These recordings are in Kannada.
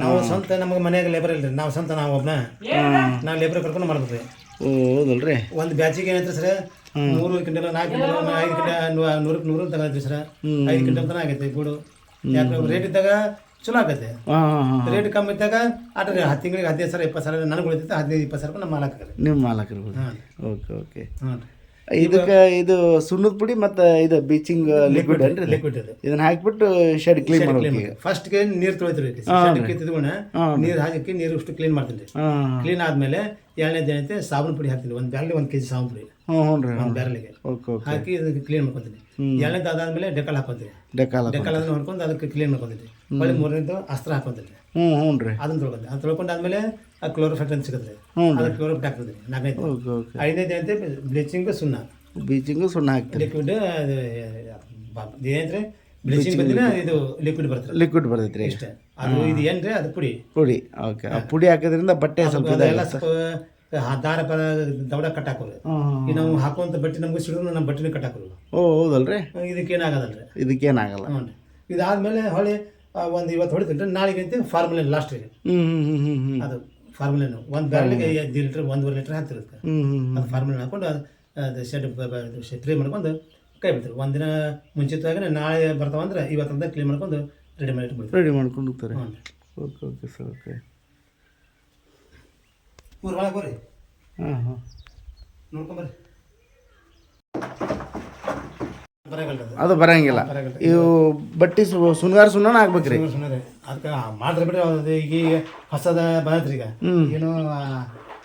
ನಾವು ಸ್ವಂತ ನಮಗೆ ಮನ್ಯಾಗ ಲೇಬರ್ ಇಲ್ರಿ. ನಾವು ಸ್ವಂತ ನಾವು ಒಬ್ಬನ ನಾವು ಲೇಬರ್ ಕರ್ಕೊಂಡು ಮಾಡ್ಬೇಕು ಓ ಹೌದಲ್ರಿ? ಒಂದು ಬ್ಯಾಚಿಗೆ ಏನೈತ್ರಿ ಸರ್? ಮೂರು ಕ್ವಿಂಟಲ್ ನಾಲ್ಕು ಕ್ವಿಂಟಲ್ ಐದು ಕ್ವಿಂಟಲ್ ನೂರಕ್ಕೆ ನೂರು ತಗೊಂಡ್ರಿ ಸರ್. ಐದು ಕ್ವಿಂಟಲ್ ತನಕ ಆಗೈತೆ ಗೂಡು. ಯಾಕೆ ರೇಟ್ ಇದ್ದಾಗ ಚಲೋ ಆಗತ್ತೆ. ಹಾಂ ಹಾಂ ಹಾಂ ರೇಟ್ ಕಮ್ಮಿ ಇದ್ದಾಗ ಆಟ ಹತ್ತು ತಿಂಗಳಿಗೆ ಹದಿನೈದು ಸಾವಿರ ಇಪ್ಪತ್ತು ಸಾವಿರ ನನಗೆ ಉಳಿತೈತೆ ಹದಿನೈದು ಇಪ್ಪತ್ತು ಸಾವಿರ ನಮ್ಮ ಮಾಲಕ ನಿಮ್ಮ ಮಾಲಕರು ಹಾಂ. Okay okay. ಹ್ಞೂ ಇದಕ್ಕೆ ಇದು ಸುಣ್ಣದ ಪುಡಿ ಮತ್ತು ಇದು ಬೀಚಿಂಗ್ ಲಿಕ್ವಿಡ್ ಏನ್ರಿ ಲಿಕ್ವಿಡ್ ಇದು. ಇದನ್ನ ಹಾಕ್ಬಿಟ್ಟು ಶೆಡ್ ಕ್ಲೀನ್ ಮಾಡ್ಬೇಕು ಫಸ್ಟ್ಗೆ ನೀರು ತೊಳಿತೀರಿ ಕಿತ್ತಿದ್ಗುಣ ನೀರು ಹಾಕಿ ನೀರು ಇಷ್ಟು ಕ್ಲೀನ್ ಮಾಡ್ತೀನಿ ಕ್ಲೀನ್ ಆದ್ಮೇಲೆ ಎರಡನೇದು ಏನೈತೆ ಸಾಬೂನು ಪುಡಿ ಹಾಕ್ತೀನಿ. ಒಂದು ಬ್ಯಾರ್ಲಿ ಒಂದ್ ಕೆಜಿ ಸಾಬೂನು ಪುಡಿ. ಹ್ಞೂ ಹ್ಞೂ ರೀ ಒಂದು ಬ್ಯಾರಲಿಗೆ. Okay okay. ಹಾಕಿ ಇದಕ್ಕೆ ಕ್ಲೀನ್ ಮಾಡ್ಕೊತೀನಿ. ಎರಡನೇದು ಅದಾದ್ಮೇಲೆ ಡೆಕಲ್ ಹಾಕೊತೀನಿ. ಡೆಕಾಲ ಡೆಕಲ್ ಅದನ್ನ ಹೊಡ್ಕೊಂಡು ಅದಕ್ಕೆ ಕ್ಲೀನ್ ಮಾಡ್ಕೊತೀನಿ. ಮಳೆ ಮೂರನೇದು ಅಸ್ತ್ರ ಹಾಕೊತೀನಿ. ಹ್ಞೂ ಹ್ಞೂ ರೀ. ಅದನ್ನ ತೊಳ್ಕೊಂತೀನಿ. ಅದು ತೊಳ್ಕೊಂಡಾದ್ಮೇಲೆ ಆ ಕ್ಲೋರೋಫೆಟ್ ಅಂತ ಸಿಗುತ್ತೆ. ಹ್ಞೂ ಅದಕ್ಕೆ ಕ್ಲೋರೋಫೆಟ್ ಹಾಕ್ತೀನಿ ನಾಲ್ಕೈದು. Okay okay. ಐದನೇದು ಏನಂತೆ? ಬ್ಲೀಚಿಂಗ್ ಸುಣ್ಣ. ಬೀಚಿಂಗು ಸುಣ್ಣ ಹಾಕ್ತೀನಿ. ಲಿಕ್ವಿಡ್ ಏನಂದ್ರೆ ಬ್ಲೀಚಿಂಗ್ ಬಂದಿನ ಇದು ಲಿಕ್ವಿಡ್ ಬರ್ತದೆ. ಲಿಕ್ವಿಡ್ ಬರ್ತೈತೆ ರೀ. ಇಷ್ಟೇ. ಅದು ಇದು ಏನ್ರಿ? ಅದು ಪುಡಿ. ಪುಡಿ. ಓಕೆ. ಆ ಪುಡಿ ಹಾಕೋದ್ರಿಂದ ಬಟ್ಟೆ ಸ್ವಲ್ಪ ಎಲ್ಲ ಸ್ವಲ್ಪ ಆ ದಾರ ಪರ ದವಡ ಕಟ್ ಹಾಕೋದು ಹಾಂ. ಈ ನಾವು ಹಾಕುವಂತ ಬಟ್ಟೆ ನಮ್ಗೆ ಸಿಡಿದ್ರು ನಮ್ಮ ಬಟ್ಟೆನ ಕಟ್ ಹಾಕೋದು ಓ ಹೌದಲ್ರಿ? ಇದಕ್ಕೇನಾಗದಲ್ರಿ ಇದಕ್ಕೇನಾಗಲ್ಲ. ಹ್ಞೂ ಇದಾದ್ಮೇಲೆ ಹೊಳೆ ಒಂದು ಇವತ್ತು ಹೊಡಿತೀನಿ ನಾಳೆಗೆ ಅಂತ ಫಾರ್ಮುಲೆ ಲಾಸ್ಟ್ ಇದೆ ಅದು ಫಾರ್ಮುಲೆ ಒಂದು ಬ್ಯಾರ್ಲಿಗೆ ಐದು ಲೀಟ್ರ್ ಒಂದೂವರೆ ಲೀಟ್ರ್ ಹಾಕ್ತಿರುತ್ತೆ ಅದು ಫಾರ್ಮುಲೆ ಹಾಕೊಂಡು ಅದು ಶೆಡ್ ಕ್ಲೀನ್ ಮಾಡ್ಕೊಂಡು ಕೈ ಬಿಡ್ತೀವಿ. ಒಂದಿನ ಮುಂಚಿತವಾಗಿ ನಾಳೆ ಬರ್ತಾವಂದ್ರೆ ಇವತ್ತಂದ ಕ್ಲೀನ್ ಮಾಡ್ಕೊಂಡು ರೆಡಿ ಮಾಡಿ ರೆಡಿ ಮಾಡ್ಕೊಂಡು ಹೋಗ್ತಾರೆ. ಓಕೆ ಓಕೆ ಸರ್ ಓಕೆ ಊರು ಒಳಗೆ ಬರ್ರಿ. ಹಾಂ ಹಾಂ ನೋಡ್ಕೊಂಬರ್ರಿ ಅದು ಅದು ಬರಂಗಿಲ್ಲ. ಇವು ಬಟ್ಟಿ ಸುನಗಾರ ಸುಣ್ಣನ ಹಾಕ್ಬೇಕ್ರಿ. ಸುಮ್ಮನೆ ಅದಕ್ಕೆ ಮಾಡ್ತಾರೆ ಬಿಡ್ರಿ ಅದು ಈಗ ಹೊಸದ ಬಂದತ್ರಿ ಈಗ. ಏನು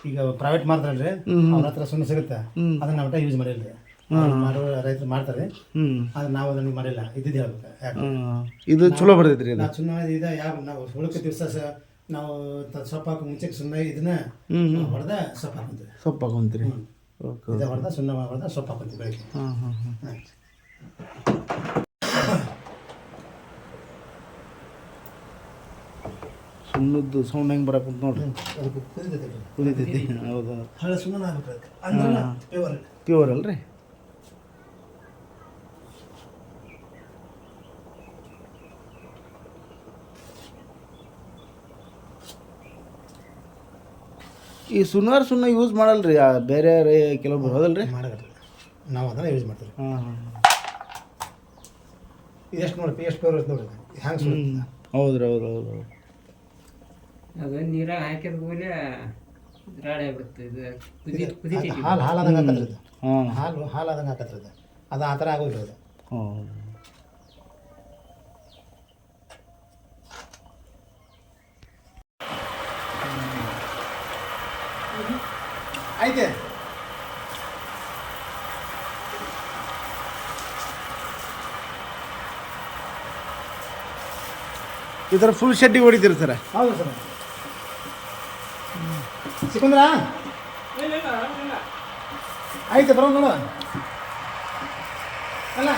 ಈಗ ಪ್ರೈವೇಟ್ ಮಾಡ್ತಾರಲ್ರಿ. ಅವ್ರ ಹತ್ರ ಸುಮ್ಮನೆ ಸಿಗುತ್ತೆ. ಅದನ್ನ ನಾವು ಯೂಸ್ ಮಾಡಿಲ್ರಿ. ಮಾಡೋ ರೈತರು ಮಾಡ್ತಾರೆ. ಆದ್ರೆ ನಾವು ಅದನ್ನ ಮಾಡಿಲ್ಲ. ಇದ್ದಿದ್ದು ಹೇಳ್ಬೇಕು. ಯಾಕೆ? ಇದು ಚಲೋ ಬರ್ತೈತ್ರಿ ನಾವು ಸುಮ್ಮನೆ ಇದ ಯಾವ ನಾವು ಹುಳಕ ದಿವಸ ನಾವು ಸೊಪ್ಪು ಹಾಕೋ ಮುಂಚೆಗೆ ಸುಮ್ಮನೆ ಇದನ್ನ ಹೊಡೆದ ಸೊಪ್ಪು ಹಾಕೊಂತೀವಿ. ಸೊಪ್ಪು ಹಾಕೊಂತೀರಿ? ಓಕೆ ಇದ ಹೊಡೆದ ಸುಣ್ಣ ಹೊಡೆದ ಸೊಪ್ಪು ಹಾಕೊಂತೀವಿ ಬೆಳಗ್ಗೆ. ಹಾಂ ಹಾಂ ಹಾಂ ಸುಣ್ಣದ್ದು ಸೌಂಡ್ ಹೆಂಗೆ ಬರಕ್ಕೆ ನೋಡ್ರಿ? ಕುದಿತೈತೆ. ಹೌದು? ಹಳೆ ಸುಮ್ಮನೆ ಹಾಕ್ಬೇಕು. ಅಂದ್ರೆ ಪ್ಯೂರ್ ಪ್ಯೂರ್ ಅಲ್ರಿ? ಈ ಸುನಾರ್ ಸುಣ್ಣ ಯೂಸ್ ಮಾಡಲ್ರಿ ಆ ಬೇರೆ ಕೆಲವೊಬ್ಬರು ಕೆಲವೊಬ್ರು ಹೌದಲ್ರಿ? ಮಾಡಕತ್ರಿ ನಾವು ಅದನ್ನ ಯೂಸ್ ಮಾಡ್ತೀವಿ. ಹಾಂ ಇದೆಷ್ಟು ನೋಡಿ ಎಷ್ಟು ಪೇರ್ ನೋಡಿ ನೋಡ್ರಿ ಹ್ಯಾಂಗೆ ಸುಡುತ್ತೆ ಹೌದ್ರಿ ಹೌದು ಹೌದು ಹೌದು ಅದು ನೀರಾಗ ಹಾಕಿದ ಕೂಡಲೇ ರಾಡಿ ಆಗ್ಬಿಡುತ್ತೆ ಇದು ಕುದಿ ಕುದಿತೈತಿ ಹಾಲು ಹಾಲು ಆದಂಗೆ ಹಾಕತ್ರಿ ಹಾಂ ಹಾಲು ಹಾಲು ಆದಂಗೆ ಹಾಕತ್ರಿ ಅದು. ಆ ಥರ ಆಗೋಗಿರೋದು ಅದು. ಹಾಂ ಐತೆ. ಈ ಥರ ಫುಲ್ ಶೆಡ್ಡಿ ಹೊಡಿತೀರಿ ಸರ್? ಹೌದು ಸರ್. ಸಿಕ್ಕಂದ್ರ? ಆಯ್ತು ಬರೋ ನೋಡು ಅಲ್ಲ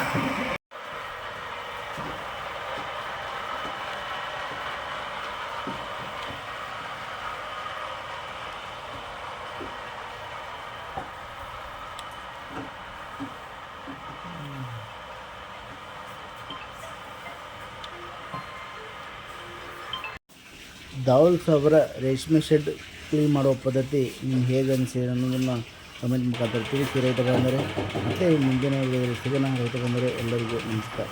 ದಾವಲ್ ಸಾಬ್ರ ರೇಷ್ಮೆ ಶೆಡ್ ಕ್ಲೀನ್ ಮಾಡೋ ಪದ್ಧತಿ ನಿಮ್ಗೆ ಹೇಗೆ ಅನಿಸಿದೆ ಅನ್ನೋದನ್ನು ಕಮೆಂಟ್ ಮುಖಾಂತರ ತಿಳಿಸಿ ರೈತ ಬಂದರೆ ಮತ್ತು ಮುಂದಿನ ಸಿಗೋಣ ರೈತ ಬಂದರೆ ಎಲ್ಲರಿಗೂ ನಮಸ್ಕಾರ.